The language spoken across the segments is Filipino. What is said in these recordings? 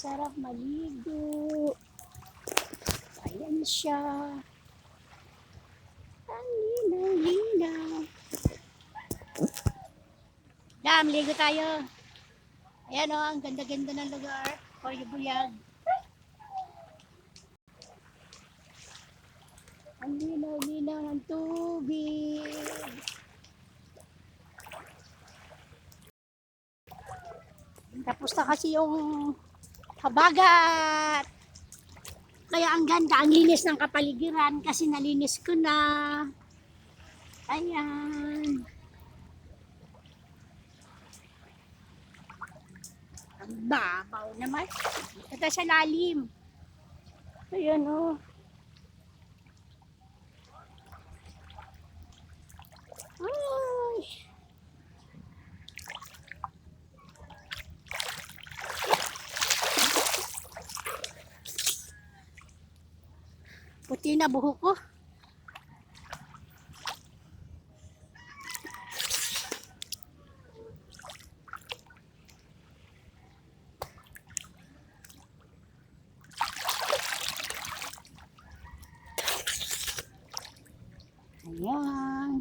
Sarap maligo. Ayan siya. Ang linaw-linaw. Dam, ligo tayo. Ayan o, ang ganda-ganda ng lugar. Koyo Buyag. Ang linaw-linaw ng tubig. Tapos na kasi yung habagat. Kaya ang ganda, ang linis ng kapaligiran kasi nalinis ko na. Ayan. Ang babaw naman. Ito sa lalim. Ayan o. Oh. Ay. Puti na buhok ko. Ayan.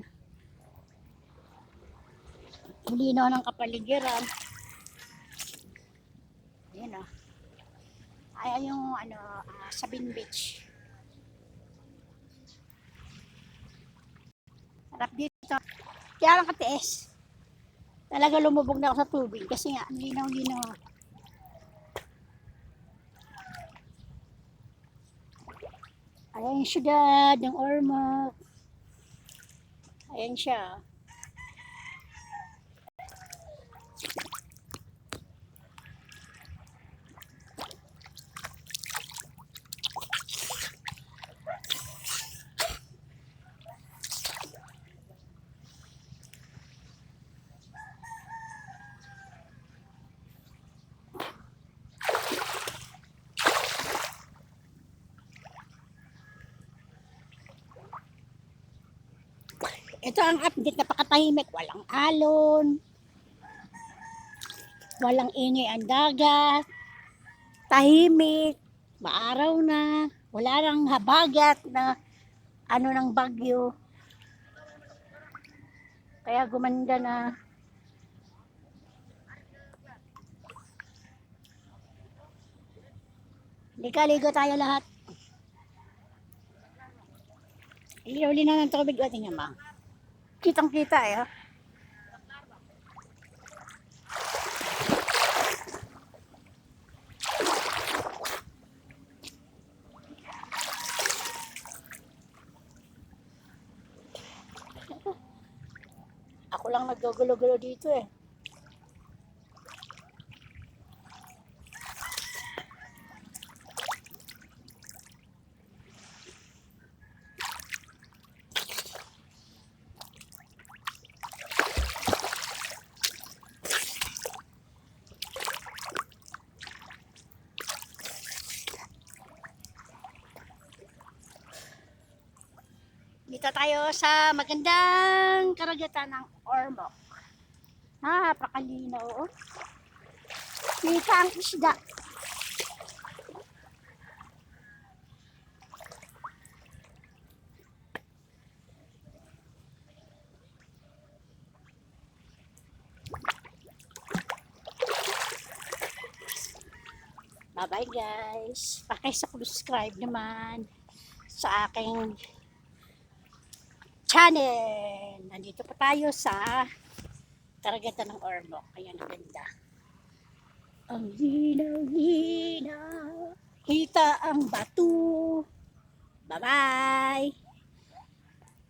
Linaw ng kapaligiran. Ayan o. Ay, yung ano, ah, Sabine Beach. Sarap dito. Kaya lang katiis. Talaga lumubog na ako sa tubig kasi nga, linaw-linaw. Ayan yung syudad ng Ormoc. Ayan siya. Ito ang update, napakatahimik. Walang alon. Walang ingay ang dagat. Tahimik. Maaraw na. Wala nang habagat na ano ng bagyo. Kaya gumanda na. Liga-ligo tayo lahat. Ilaw-linaw na ng tubig. O, tingnan mo. Kitang kita eh. oh. Ako lang naggugulo-gulo dito eh. Dito tayo sa magandang karagatan ng Ormoc. Napakalinaw. Oh. Kita ang isda. Bye-bye guys. Pakisubscribe naman sa aking channel. Nandito pa tayo sa karagatan ng Ormoc. Ayan, ang ganda. Ang linaw-linaw. Kita ang bato. Bye-bye.